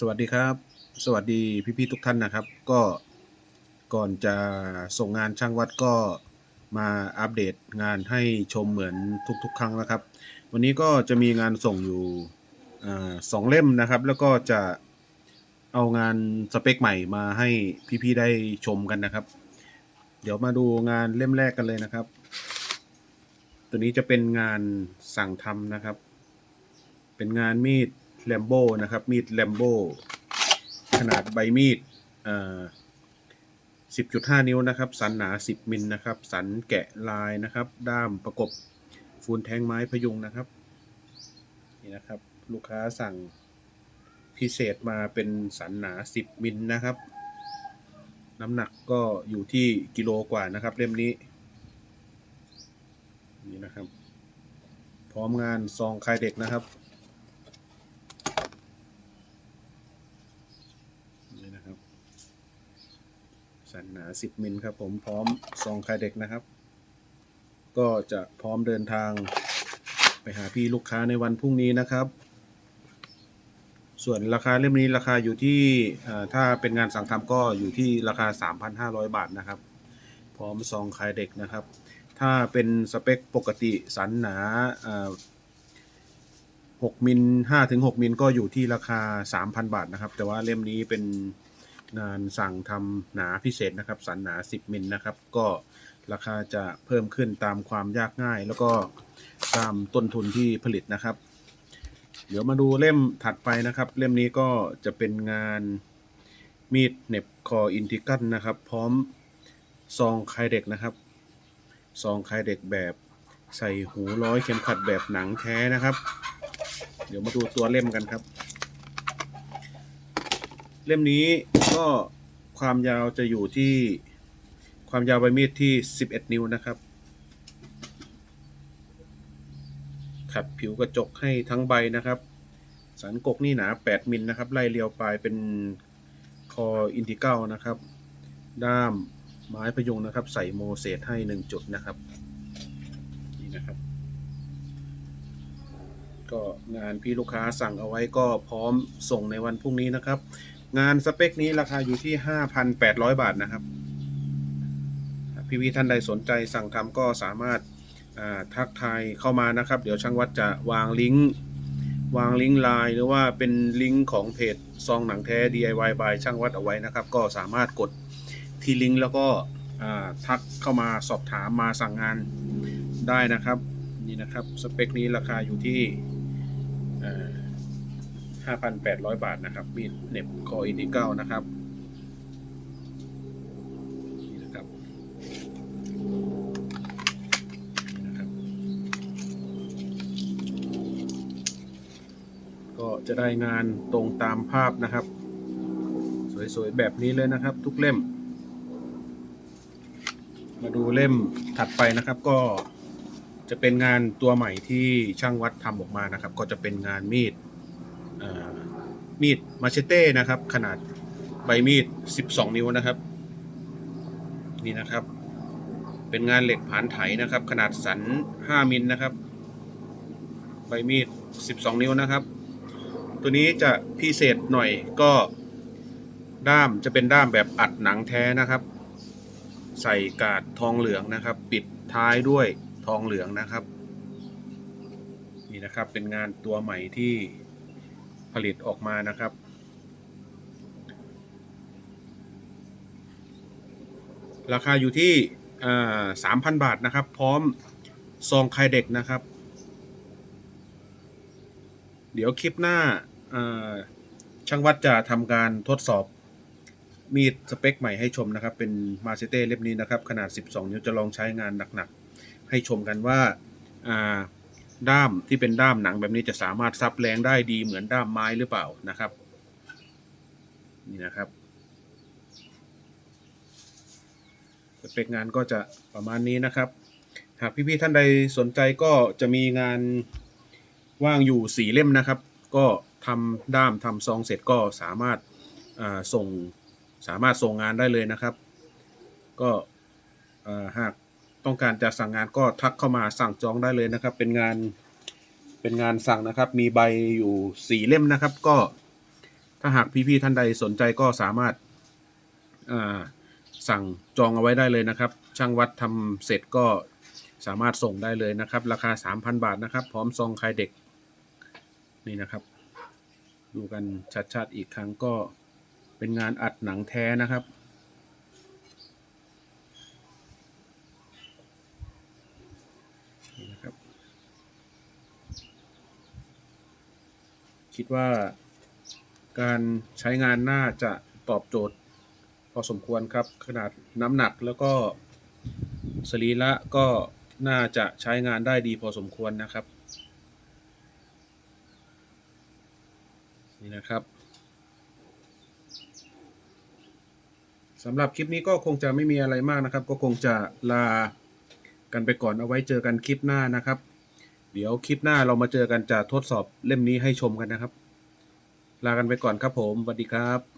สวัสดีครับ สวัสดีพี่ๆทุกท่านนะครับ ก็ก่อนจะส่งงานช่างวัดก็มาอัปเดตงานให้ชมเหมือนทุกๆ ครั้งนะครับ วันนี้ก็จะมีงานส่งอยู่อาสองเล่มนะครับ แล้วก็จะเอางานสเปคใหม่มาให้พี่ๆได้ชมกันนะครับ เดี๋ยวมาดูงานเล่มแรกกันเลยนะครับ ตัวนี้จะเป็นงานสั่งทำนะครับ เป็นงานมีด แลมโบนะครับ มีดแลมโบขนาดใบมีดเอ่อ10.5นิ้วนะครับ สันหนา10มิลนะครับ สันแกะลายนะครับ ด้ามประกบฟูนแทงไม้พยุงนะครับ นี่นะครับ ลูกค้าสั่งพิเศษมาเป็นสันหนา10มิลนะครับ น้ำหนักก็อยู่ที่กิโลกว่านะครับ เล่มนี้ นี่นะครับ พร้อมงานซองคายเด็กนะครับ นี่นะครับ สัน หนา 10 มิลครับผมพร้อมซองคายเด็กนะครับ ก็จะพร้อมเดินทางไปหาพี่ลูกค้าในวันพรุ่งนี้นะครับ ส่วนราคาเล่มนี้ราคาอยู่ที่ถ้าเป็นงานสั่งทำก็อยู่ที่ราคา 3,500 บาทนะครับ พร้อมซองคายเด็กนะครับ ถ้าเป็นสเปคปกติสันหนาอ่า6มิล5ถึง6มิลก็อยู่ที่ราคา 3,000 บาทนะครับ แต่ว่าเล่มนี้เป็น งานสั่งทำหนาพิเศษนะครับสันหนา 10 มิลนะครับ ก็ราคาจะเพิ่มขึ้นตามความยากง่าย แล้วก็ตามต้นทุนที่ผลิตนะครับ เดี๋ยวมาดูเล่มถัดไปนะครับ เล่มนี้ก็จะเป็นงานมีดเน็บคออินทิกันนะครับ พร้อมซองคายเด็กนะครับซองคายเด็กแบบใส่หูร้อยเข็มขัดแบบหนังแท้นะครับ เดี๋ยวมาดูตัวเล่มกันครับ เล่มนี้ก็ความยาวจะอยู่ที่ความยาวใบมีดที่ 11 นิ้วนะครับ ขัดผิวกระจกให้ทั้งใบนะครับ สันกกนี่หนา 8 มิลนะครับ ไล่เรียวปลายเป็นคออินทิเกิลนะครับ ด้ามไม้พยุงนะครับ ใส่โมเสสให้ 1 จุดนะครับ นี่นะครับ ก็งานพี่ลูกค้าสั่งเอาไว้ก็พร้อมส่งในวันพรุ่งนี้นะครับ งานสเปคนี้ราคาอยู่ที่ 5,800 บาทนะครับ พี่พี่ท่านใดสนใจสั่งทำก็สามารถทักทายเข้ามานะครับ เดี๋ยวช่างวัดจะวางลิงก์วางลิงก์ไลน์หรือว่าเป็นลิงก์ของเพจซองหนังแท้ DIY by ช่างวัดเอาไว้นะครับ ก็สามารถกดที่ลิงก์แล้วก็ทักเข้ามาสอบถามมาสั่งงานได้นะครับ นี่นะครับ สเปคนี้ราคาอยู่ที่ 5,800 บาทนะครับ มีดเน็บคออินิเก้านะครับนี่นะครับนะครับ ก็จะได้งานตรงตามภาพนะครับ สวยๆ แบบนี้เลยนะครับ ทุกเล่ม มาดูเล่มถัดไปนะครับก็จะเป็นงานตัวใหม่ที่ช่างวัดทำออกมานะครับ ก็จะเป็นงานมีด มีดมาเชเต้นะครับ ขนาดใบมีด 12 นิ้วนะครับ นี่นะครับ เป็นงานเหล็กผานไถนะครับ ขนาดสัน 5 มิลนะครับ ใบมีด 12 นิ้วนะครับ ตัวนี้จะพิเศษหน่อยก็ด้ามจะเป็นด้ามแบบอัดหนังแท้นะครับ ใส่กาดทองเหลืองนะครับ ปิดท้ายด้วยทองเหลืองนะครับ นี่นะครับเป็นงานตัวใหม่ที่ ผลิตออกมานะครับ ราคาอยู่ที่สามพันบาทนะครับ พร้อมซองคลายเด็กนะครับ เดี๋ยวคลิปหน้าช่างวัดจะทำการทดสอบมีดสเปคใหม่ให้ชมนะครับ เป็นมาเซเต้เล่มนี้นะครับ ขนาด 12 นิ้วจะลองใช้งานหนักๆ ให้ชมกันว่า ด้ามที่เป็นด้ามหนังแบบนี้จะสามารถซับแรงได้ดีเหมือนด้ามไม้หรือเปล่านะครับ นี่นะครับสเปคงานก็จะประมาณนี้นะครับ หากพี่ๆท่านใดสนใจก็จะมีงานว่างอยู่สี่เล่มนะครับ ก็ทำด้ามทำซองเสร็จก็สามารถส่งสามารถส่งงานได้เลยนะครับ ก็หาก ต้องการจะสั่งงานก็ทักเข้ามาสั่งจองได้เลยนะครับ เป็นงานเป็นงานสั่งนะครับ มีใบอยู่สี่เล่มนะครับ ก็ถ้าหากพี่ๆท่านใดสนใจก็สามารถอ่าสั่งจองเอาไว้ได้เลยนะครับ ช่างวัดทำเสร็จก็สามารถส่งได้เลยนะครับ ราคา 3,000 บาทนะครับ พร้อมซองคลายเด็กนี่นะครับ ดูกันชัดๆอีกครั้งก็เป็นงานอัดหนังแท้นะครับ นี่นะครับ คิดว่าการใช้งานน่าจะตอบโจทย์ พอสมควรครับ ขนาดน้ำหนักแล้วก็สรีระก็น่าจะใช้งานได้ดีพอสมควรนะครับ นี่นะครับสำหรับคลิปนี้ก็คงจะไม่มีอะไรมากนะครับ ก็คงจะลากันไปก่อนเอาไว้เจอกันคลิปหน้านะครับ เดี๋ยวคลิปหน้าเรามาเจอกันจะทดสอบเล่มนี้ให้ชมกันนะครับ ลากันไปก่อนครับผมสวัสดีครับ